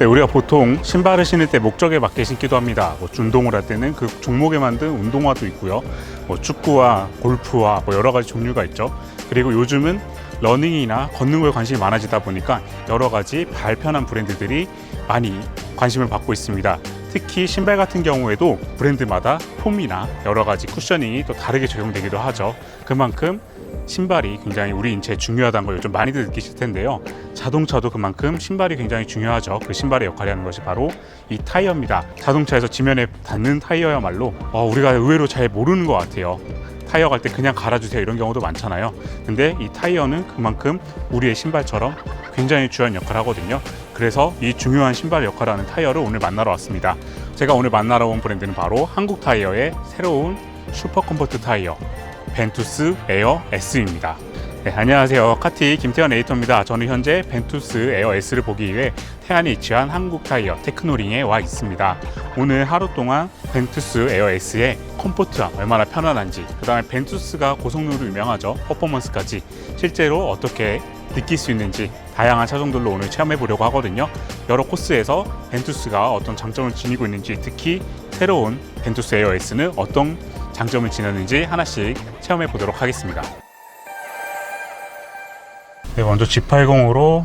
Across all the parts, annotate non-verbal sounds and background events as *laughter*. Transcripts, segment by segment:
네, 우리가 보통 신발을 신을 때 목적에 맞게 신기도 합니다. 뭐 운동을 할 때는 그 종목에 만든 운동화도 있고요. 뭐 축구와 골프와 뭐 여러 가지 종류가 있죠. 그리고 요즘은 러닝이나 걷는 거에 관심이 많아지다 보니까 여러 가지 발편한 브랜드들이 많이 관심을 받고 있습니다. 특히 신발 같은 경우에도 브랜드마다 폼이나 여러 가지 쿠셔닝이 또 다르게 적용되기도 하죠. 그만큼 신발이 굉장히 우리 인체에 중요하다는 걸 요즘 많이들 느끼실 텐데요. 자동차도 그만큼 신발이 굉장히 중요하죠. 그 신발의 역할이 하는 것이 바로 이 타이어입니다. 자동차에서 지면에 닿는 타이어야말로 어, 우리가 의외로 잘 모르는 것 같아요. 타이어 갈 때 그냥 갈아주세요 이런 경우도 많잖아요. 근데 이 타이어는 그만큼 우리의 신발처럼 굉장히 중요한 역할을 하거든요. 그래서 이 중요한 신발 역할을 하는 타이어를 오늘 만나러 왔습니다. 제가 오늘 만나러 온 브랜드는 바로 한국 타이어의 새로운 슈퍼 컴포트 타이어 벤투스 에어 S입니다. 네, 안녕하세요. 카티 김태현 에디터입니다. 저는 현재 벤투스 에어 S를 보기 위해 태안에 위치한 한국 타이어 테크노링에 와 있습니다. 오늘 하루 동안 벤투스 에어 S의 컴포트함 얼마나 편안한지, 그 다음에 벤투스가 고성능으로 유명하죠. 퍼포먼스까지 실제로 어떻게 느낄 수 있는지 다양한 차종들로 오늘 체험해 보려고 하거든요. 여러 코스에서 벤투스가 어떤 장점을 지니고 있는지, 특히 새로운 벤투스 에어 S는 어떤 장점을 지녔는지 하나씩 체험해 보도록 하겠습니다. 네, 먼저 G80으로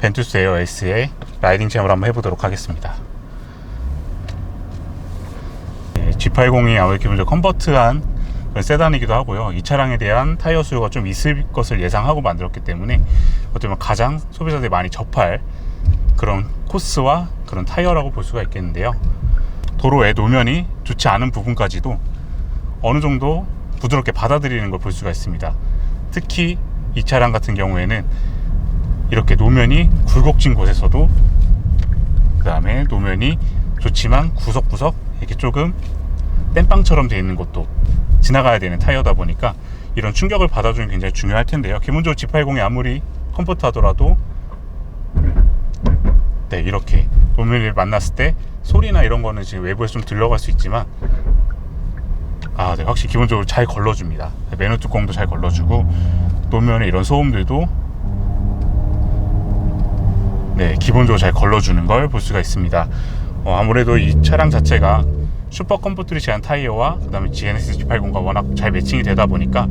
벤투스 에어 S의 라이딩 체험을 한번 해보도록 하겠습니다. 네, G80이 아무래도 기본적으로 컨버트한 세단이기도 하고요. 이 차량에 대한 타이어 수요가 좀 있을 것을 예상하고 만들었기 때문에 보면 가장 소비자들이 많이 접할 그런 코스와 그런 타이어라고 볼 수가 있겠는데요. 도로의 노면이 좋지 않은 부분까지도 어느 정도 부드럽게 받아들이는 걸 볼 수가 있습니다. 특히 이 차량 같은 경우에는 이렇게 노면이 굴곡진 곳에서도 그 다음에 노면이 좋지만 구석구석 이렇게 조금 땜빵처럼 되어 있는 곳도 지나가야 되는 타이어다 보니까 이런 충격을 받아주는 게 굉장히 중요할 텐데요. 기본적으로 G80이 아무리 컴포트 하더라도 네 이렇게 노면을 만났을 때 소리나 이런 거는 지금 외부에서 좀 들러갈 수 있지만 아, 네, 확실히 기본적으로 잘 걸러줍니다. 매너 뚜껑도 잘 걸러주고 노면에 이런 소음들도 네, 기본적으로 잘 걸러주는 걸 볼 수가 있습니다. 어, 아무래도 이 차량 자체가 슈퍼 컴포트를 제한 타이어와 그다음에 GNS G80과 워낙 잘 매칭이 되다 보니까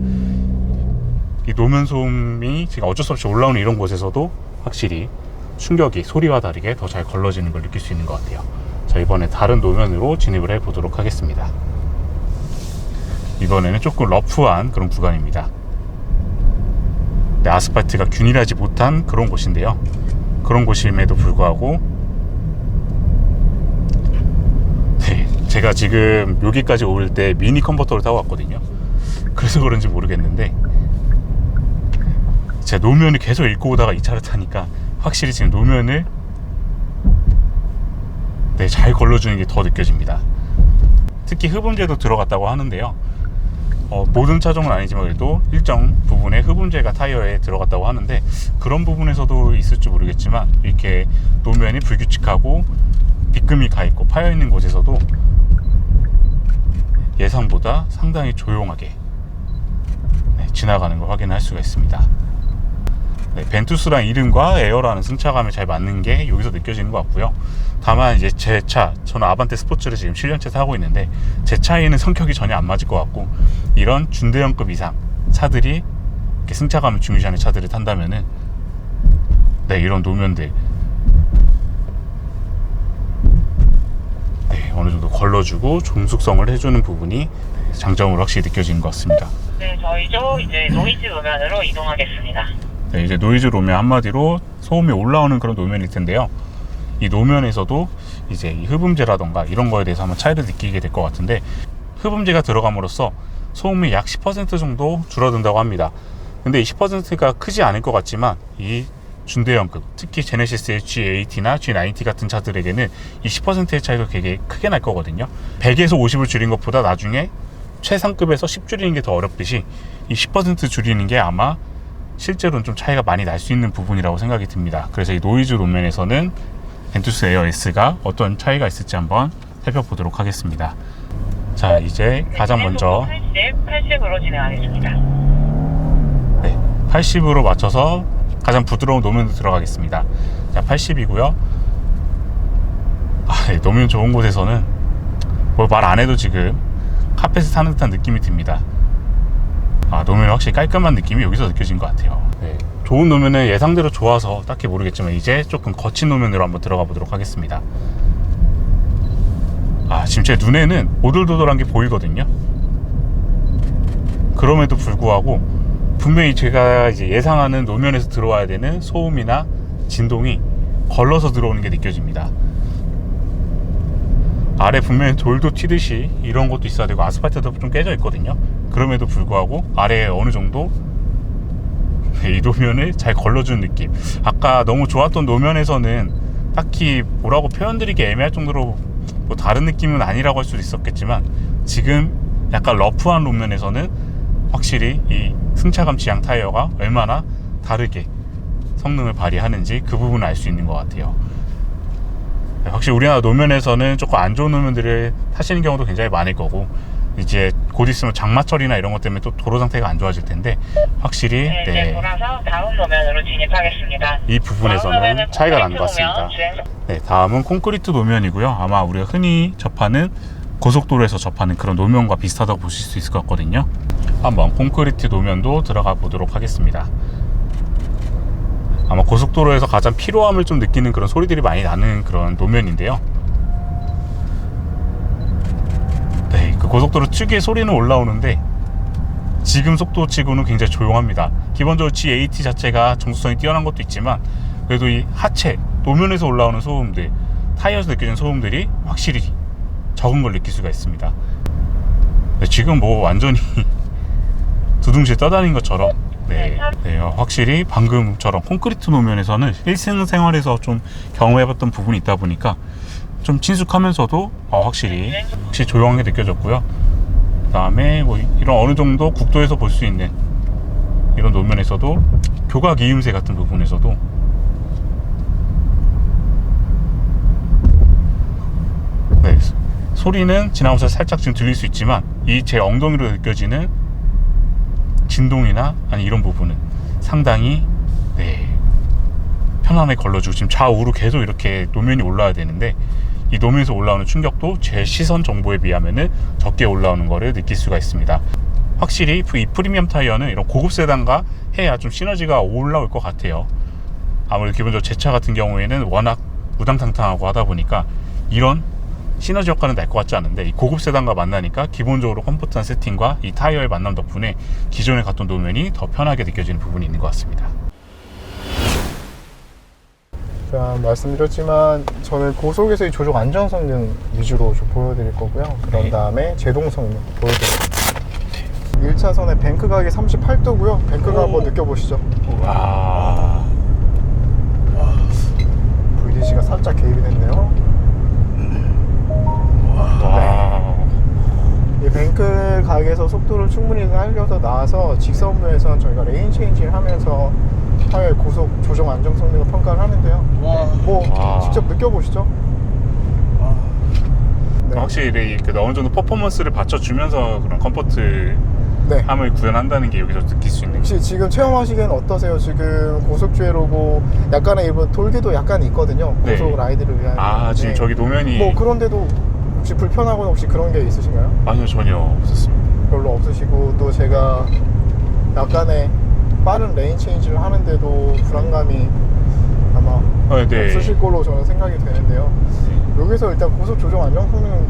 이 노면 소음이 지금 어쩔 수 없이 올라오는 이런 곳에서도 확실히 충격이 소리와 다르게 더 잘 걸러지는 걸 느낄 수 있는 것 같아요. 자, 이번에 다른 노면으로 진입을 해 보도록 하겠습니다. 이번에는 조금 러프한 그런 구간입니다. 네, 아스팔트가 균일하지 못한 그런 곳인데요. 그런 곳임에도 불구하고 네, 제가 지금 여기까지 올 때 미니 컨버터를 타고 왔거든요. 그래서 그런지 모르겠는데 제가 노면을 계속 읽고 오다가 이 차를 타니까 확실히 지금 노면을 네, 잘 걸러주는 게 더 느껴집니다. 특히 흡음재도 들어갔다고 하는데요. 어, 모든 차종은 아니지만 그래도 일정 부분의 흡음재가 타이어에 들어갔다고 하는데 그런 부분에서도 있을지 모르겠지만 이렇게 노면이 불규칙하고 빗금이 가 있고 파여 있는 곳에서도 예상보다 상당히 조용하게 네, 지나가는 걸 확인할 수가 있습니다. 네, 벤투스랑 이름과 에어라는 승차감이 잘 맞는 게 여기서 느껴지는 것 같고요. 다만 이제 제 차, 저는 아반떼 스포츠를 지금 7년째 타고 있는데 제 차에는 성격이 전혀 안 맞을 것 같고 이런 준대형급 이상 차들이 승차감을 중요시하는 차들을 탄다면은 네 이런 노면들 네 어느 정도 걸러주고 종속성을 해주는 부분이 장점으로 확실히 느껴지는 것 같습니다. 네, 저희도 이제 노이즈 노면으로 이동하겠습니다. 네, 이제 노이즈 노면 한마디로 소음이 올라오는 그런 노면일 텐데요. 이 노면에서도 이제 이 흡음재라던가 이런 거에 대해서 한번 차이를 느끼게 될 것 같은데 흡음재가 들어감으로써 소음이 약 10% 정도 줄어든다고 합니다. 근데 이 10%가 크지 않을 것 같지만 이 준대형급, 특히 제네시스의 G80나 G90 같은 차들에게는 이 10%의 차이가 되게 크게 날 거거든요. 100에서 50을 줄인 것보다 나중에 최상급에서 10 줄이는 게 더 어렵듯이 이 10% 줄이는 게 아마 실제로는 좀 차이가 많이 날 수 있는 부분이라고 생각이 듭니다. 그래서 이 노이즈 노면에서는 벤투스 에어 S가 어떤 차이가 있을지 한번 살펴보도록 하겠습니다. 자, 이제 가장 먼저 80, 80으로 진행하겠습니다. 네, 80으로 맞춰서 가장 부드러운 노면으로 들어가겠습니다. 자, 80이고요. 노면 좋은 곳에서는 뭘 말 안 해도 지금 카펫을 타는 듯한 느낌이 듭니다. 확실히 깔끔한 느낌이 여기서 느껴진 것 같아요. 네. 좋은 노면은 예상대로 좋아서 딱히 모르겠지만 이제 조금 거친 노면으로 한번 들어가 보도록 하겠습니다. 아, 지금 제 눈에는 오돌도돌한 게 보이거든요. 그럼에도 불구하고 분명히 제가 이제 예상하는 노면에서 들어와야 되는 소음이나 진동이 걸러서 들어오는 게 느껴집니다. 아래 분명히 돌도 튀듯이 이런 것도 있어야 되고 아스팔트도 좀 깨져 있거든요. 그럼에도 불구하고 아래에 어느 정도 이 노면을 잘 걸러주는 느낌. 아까 너무 좋았던 노면에서는 딱히 뭐라고 표현드리기 애매할 정도로 뭐 다른 느낌은 아니라고 할 수도 있었겠지만 지금 약간 러프한 노면에서는 확실히 이 승차감 지향 타이어가 얼마나 다르게 성능을 발휘하는지 그 부분을 알 수 있는 것 같아요. 네, 확실히 우리나라 노면에서는 조금 안 좋은 노면들을 타시는 경우도 굉장히 많을 거고 이제 곧 있으면 장마철이나 이런 것 때문에 또 도로 상태가 안 좋아질 텐데 확실히 네, 이제 네, 돌아서 다음 노면으로 진입하겠습니다. 이 부분에서는 차이가 나는 것 같습니다. 네, 다음은 콘크리트 노면이고요. 아마 우리가 흔히 접하는 고속도로에서 접하는 그런 노면과 비슷하다고 보실 수 있을 것 같거든요. 한번 콘크리트 노면도 들어가 보도록 하겠습니다. 아마 고속도로에서 가장 피로함을 좀 느끼는 그런 소리들이 많이 나는 그런 노면인데요. 네, 그 고속도로 특유의 소리는 올라오는데 지금 속도치고는 굉장히 조용합니다. 기본적으로 GAT 자체가 정수성이 뛰어난 것도 있지만 그래도 이 하체 노면에서 올라오는 소음들 타이어에서 느껴지는 소음들이 확실히 적은 걸 느낄 수가 있습니다. 네, 지금 뭐 완전히 *laughs* 두둥실 떠다닌 것처럼 네, 네, 어, 확실히 방금처럼 콘크리트 노면에서는 일생 생활에서 좀 경험해봤던 부분이 있다 보니까 좀 친숙하면서도 어, 확실히 확실히 조용한 게 느껴졌고요. 그다음에 뭐 이런 어느 정도 국도에서 볼 수 있는 이런 노면에서도 교각 이음새 같은 부분에서도 네, 소리는 지나면서 살짝 지금 들릴 수 있지만 이 제 엉덩이로 느껴지는 진동이나 아니 이런 부분은 상당히 네, 편안하게 걸러주고 지금 좌우로 계속 이렇게 노면이 올라야 되는데 이 노면에서 올라오는 충격도 제 시선 정보에 비하면은 적게 올라오는 거를 느낄 수가 있습니다. 확실히 이 프리미엄 타이어는 이런 고급 세단과 해야 좀 시너지가 올라올 것 같아요. 아무래도 기본적으로 제 차 같은 경우에는 워낙 무당탕탕하고 하다 보니까 이런 시너지 효과는 날 것 같지 않은데 이 고급 세단과 만나니까 기본적으로 컴포트한 세팅과 이 타이어의 만남 덕분에 기존에 갔던 노면이 더 편하게 느껴지는 부분이 있는 것 같습니다. 자, 말씀드렸지만 저는 고속에서의 조종 안전 성능 위주로 좀 보여드릴 거고요. 그런 네. 다음에 제동 성능 보여드릴게요. 1차선에 뱅크 각이 38도고요. 뱅크 각 한번 느껴보시죠. 와, VDC가 살짝 개입이 됐네요. 와, 이 뱅크 각에서 속도를 충분히 살려서 나와서 직선부에서 저희가 레인 체인지를 하면서 타이어의 고속 조정 안정 성능을 평가를 하는데요. 뭐 와. 직접 느껴보시죠. 네. 확실히 그 어느 정도 퍼포먼스를 받쳐주면서 그런 컴포트 네. 함을 구현한다는 게 여기서 느낄 수 있는 혹시 지금 체험하시기엔 어떠세요? 지금 고속주행로고 약간의 일부 돌기도 약간 있거든요. 네. 고속 라이드를 위한. 아 지금 네. 저기 노면이 뭐 그런데도 혹시 불편하거나 혹시 그런 게 있으신가요? 아니요 전혀 없었습니다. 별로 없으시고 또 제가 약간의 빠른 레인 체인지를 하는데도 불안감이 아마 어, 네. 없으실 걸로 저는 생각이 되는데요. 여기서 일단 고속 조정 안정 성능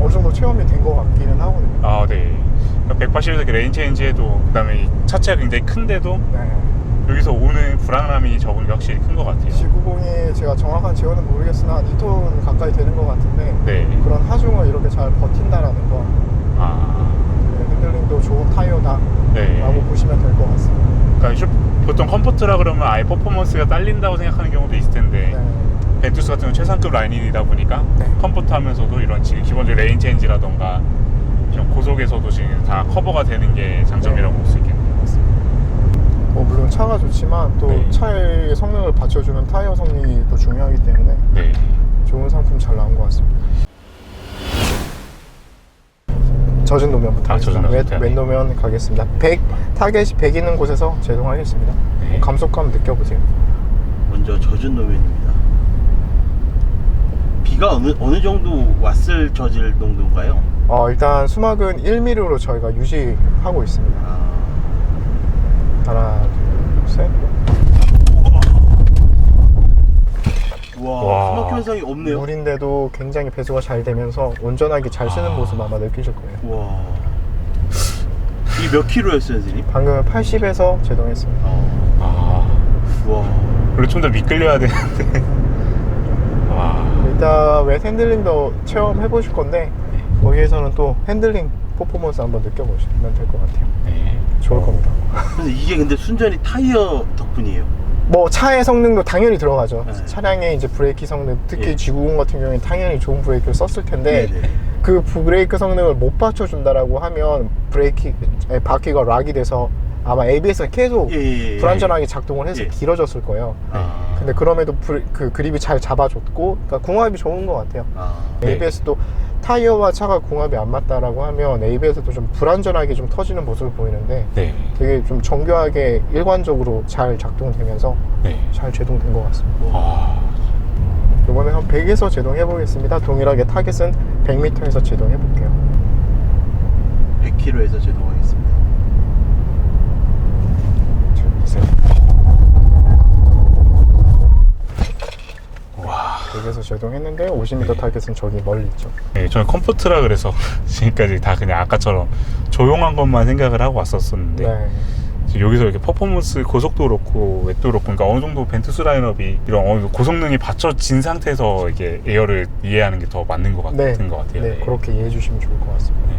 어느 정도 체험이 된 것 같기는 하거든요. 아 네. 180에서 레인 체인지해도 그다음에 이 차체가 굉장히 큰데도 네. 여기서 오는 불안함이 적은 게 확실히 큰 것 같아요. G90이 제가 정확한 제어는 모르겠으나 한 2톤 가까이 되는 것 같은데 네. 그런 하중을 이렇게 잘 버틴다라는 거 아, 네, 핸들링도 좋은 타이어다라고 네. 보시면 될 것 같습니다. 그러니까 슈- 보통 컴포트라 그러면 아예 퍼포먼스가 딸린다고 생각하는 경우도 있을 텐데 네. 벤투스 같은 경우는 최상급 라인이다 보니까 네. 컴포트 하면서도 이런 지금 기본적인 레인 체인지라던가 좀 고속에서도 지금 다 커버가 되는 게 장점이라고 볼수 있겠네요. 뭐 물론 차가 좋지만 또 네. 차의 성능을 받쳐주는 타이어 성능이 또 중요하기 때문에 네. 좋은 상품 잘 나온 것 같습니다. 젖은 노면부터 아, 젖은 노면. 왼 노면 가겠습니다. 100 타겟이 100 있는 곳에서 제동하겠습니다. 네. 감속감 느껴보세요. 먼저 젖은 노면입니다. 비가 어느 어느 정도 왔을 저질 정도인가요? 어, 일단 수막은 1mm로 저희가 유지하고 있습니다. 아, 하나, 둘, 셋. 와, 와. 수막 현상이 없네요. 물인데도 굉장히 배수가 잘 되면서 온전하게 잘 쓰는 아. 모습 아마 느끼실 거예요. 와. 이 몇 킬로였어요, 선생님? 방금 80에서 제동했습니다. 어. 아, 와. 원래 좀 더 미끌려야 되는데. 와, 이따 왜 핸들링도 체험해 보실 건데 거기에서는 또 핸들링 퍼포먼스 한번 느껴보시면 될 것 같아요. 네. 좋을 겁니다. 그래서 이게 근데 순전히 타이어 덕분이에요. 뭐 차의 성능도 당연히 들어가죠. 네. 차량의 이제 브레이크 성능, 특히 예. G90 같은 경우에는 당연히 좋은 브레이크를 썼을 텐데 네네. 그 브레이크 성능을 못 받쳐준다라고 하면 브레이크 아니, 바퀴가 락이 돼서 아마 ABS가 계속 예, 예, 예. 불안전하게 작동을 해서 예. 길어졌을 거예요. 아. 근데 그럼에도 브레, 그 그립이 잘 잡아줬고, 그러니까 궁합이 좋은 것 같아요. 아. 네. ABS도 타이어와 차가 궁합이 안 맞다라고 하면 ABS도 좀 불안전하게 좀 터지는 모습을 보이는데 네. 되게 좀 정교하게 일관적으로 잘 작동되면서 네. 잘 제동된 것 같습니다. 와, 이번에 한 100에서 제동해 보겠습니다. 동일하게 타겟은 100m에서 제동해 볼게요. 100km에서 제동하 100에서 제동했는데 50m 타겟은 저기 멀리 있죠. 네, 저는 컴포트라 그래서 *laughs* 지금까지 다 그냥 아까처럼 조용한 것만 생각을 하고 왔었었는데 네. 여기서 이렇게 퍼포먼스 고속도 그렇고 웹도 그렇고 그러니까 어느 정도 벤투스 라인업이 이런 어느 정도 고성능이 받쳐진 상태에서 이게 에어를 이해하는 게 더 맞는 것 같은 네. 것 같아요. 네, 그렇게 이해해 주시면 좋을 것 같습니다. 네.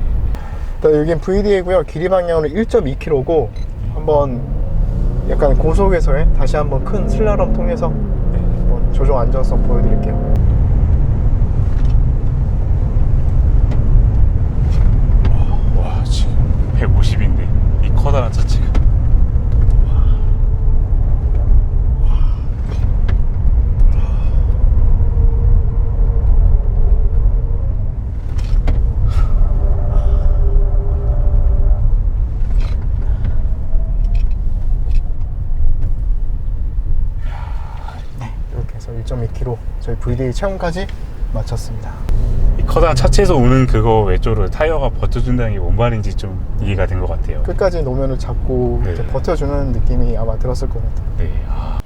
일단 여긴 VDA고요. 길이 방향으로 1.2km고 한번 약간 고속에서의 다시 한번 큰 슬라럼 통해서 네. 조종 안전성 보여드릴게요. 와 지금 150인데 이 커다란 차체가 이렇게 해서 1.2km 저희 VDA 체험까지 마쳤습니다. 이 커다란 차체에서 오는 그거 외조로 타이어가 버텨준다는 게 뭔 말인지 좀 이해가 된 것 같아요. 끝까지 노면을 잡고 네. 이렇게 버텨주는 느낌이 아마 들었을 것 같아요. 네. 아.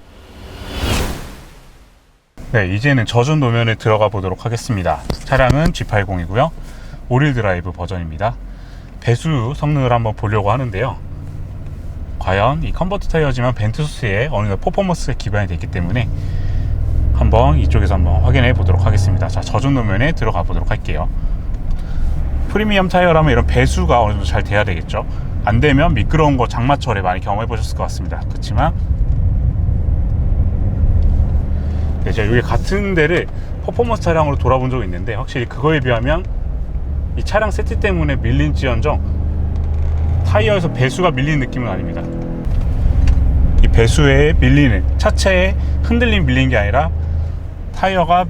네, 이제는 젖은 노면에 들어가 보도록 하겠습니다. 차량은 G80이고요. 오릴 드라이브 버전입니다. 배수 성능을 한번 보려고 하는데요. 과연 이 컨버트 타이어지만 벤투스의 어느 정도 퍼포먼스에 기반이 됐기 때문에 한번 이쪽에서 한번 확인해 보도록 하겠습니다. 자, 젖은 노면에 들어가 보도록 할게요. 프리미엄 타이어라면 이런 배수가 어느 정도 잘 돼야 되겠죠. 안 되면 미끄러운 거 장마철에 많이 경험해 보셨을 것 같습니다. 그렇지만 네, 제가 여기 같은 데를 퍼포먼스 차량으로 돌아본 적이 있는데 확실히 그거에 비하면 이 차량 세트 때문에 밀린지언정 타이어에서 배수가 밀리는 느낌은 아닙니다. 이 배수에 밀리는 차체에 흔들림 밀린 게 아니라 타이어가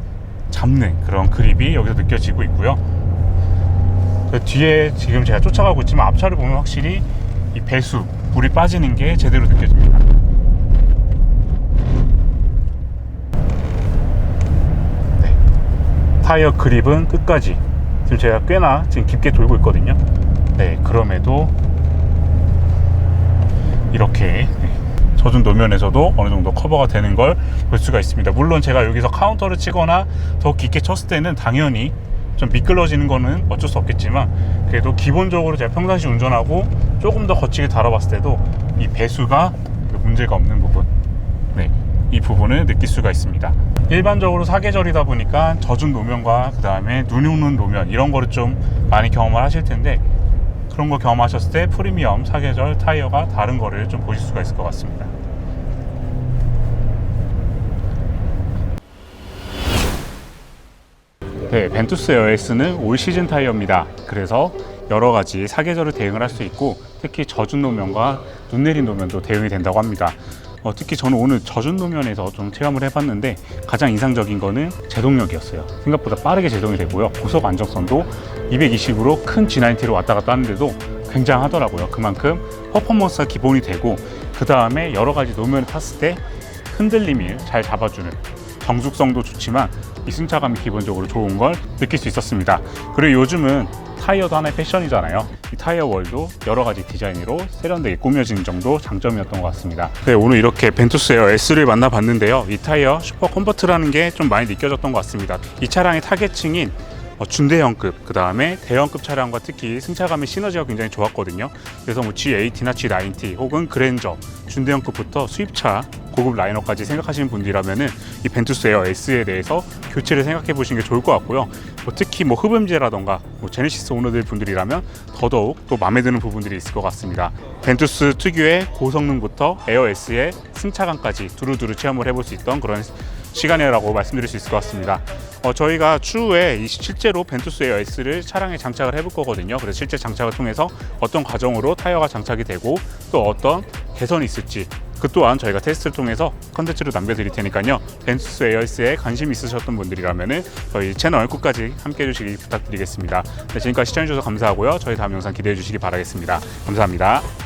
잡는 그런 그립이 여기서 느껴지고 있고요. 그 뒤에 지금 제가 쫓아가고 있지만 앞차를 보면 확실히 이 배수 물이 빠지는 게 제대로 느껴집니다. 네. 타이어 그립은 끝까지 지금 제가 꽤나 지금 깊게 돌고 있거든요. 네, 그럼에도 이렇게 네, 젖은 노면에서도 어느 정도 커버가 되는 걸 볼 수가 있습니다. 물론 제가 여기서 카운터를 치거나 더 깊게 쳤을 때는 당연히 좀 미끄러지는 거는 어쩔 수 없겠지만 그래도 기본적으로 제가 평상시 운전하고 조금 더 거치게 다뤄봤을 때도 이 배수가 문제가 없는 부분 네, 이 부분을 느낄 수가 있습니다. 일반적으로 사계절이다 보니까 젖은 노면과 그 다음에 눈이 오는 노면 이런 거를 좀 많이 경험을 하실 텐데 그런 거 경험하셨을 때 프리미엄 사계절 타이어가 다른 거를 좀 보실 수가 있을 것 같습니다. 네, 벤투스 에어에스는 올 시즌 타이어입니다. 그래서 여러 가지 사계절을 대응을 할 수 있고 특히 젖은 노면과 눈 내린 노면도 대응이 된다고 합니다. 어, 특히 저는 오늘 젖은 노면에서 좀 체험을 해봤는데 가장 인상적인 거는 제동력이었어요. 생각보다 빠르게 제동이 되고요. 고속 안정성도 220으로 큰 G90로 왔다 갔다 하는데도 굉장하더라고요. 그만큼 퍼포먼스가 기본이 되고 그 다음에 여러 가지 노면을 탔을 때 흔들림을 잘 잡아주는 정숙성도 좋지만 이 승차감이 기본적으로 좋은 걸 느낄 수 있었습니다. 그리고 요즘은 타이어도 하나의 패션이잖아요. 이 타이어 월도 여러 가지 디자인으로 세련되게 꾸며진 정도 장점이었던 것 같습니다. 네, 오늘 이렇게 벤투스 에어 S를 만나봤는데요. 이 타이어 슈퍼 컴포트라는 게 좀 많이 느껴졌던 것 같습니다. 이 차량의 타겟층인 어, 준대형급, 그 다음에 대형급 차량과 특히 승차감의 시너지가 굉장히 좋았거든요. 그래서 뭐 G80나 G90 혹은 그랜저, 준대형급부터 수입차 고급 라이너까지 생각하시는 분들이라면은 이 벤투스 에어 S에 대해서 교체를 생각해 보시는 게 좋을 것 같고요. 뭐 특히 뭐 흡음재라던가 뭐 제네시스 오너들 분들이라면 더더욱 또 마음에 드는 부분들이 있을 것 같습니다. 벤투스 특유의 고성능부터 에어 S의 승차감까지 두루두루 체험을 해볼 수 있던 그런 시간이라고 말씀드릴 수 있을 것 같습니다. 어, 저희가 추후에 이 실제로 벤투스 에어 S를 차량에 장착을 해볼 거거든요. 그래서 실제 장착을 통해서 어떤 과정으로 타이어가 장착이 되고 또 어떤 개선이 있을지 그 또한 저희가 테스트를 통해서 컨텐츠로 남겨드릴 테니까요. 벤투스 에어 S에 관심 있으셨던 분들이라면은 저희 채널 끝까지 함께 해주시기 부탁드리겠습니다. 네, 지금까지 시청해주셔서 감사하고요. 저희 다음 영상 기대해 주시기 바라겠습니다. 감사합니다.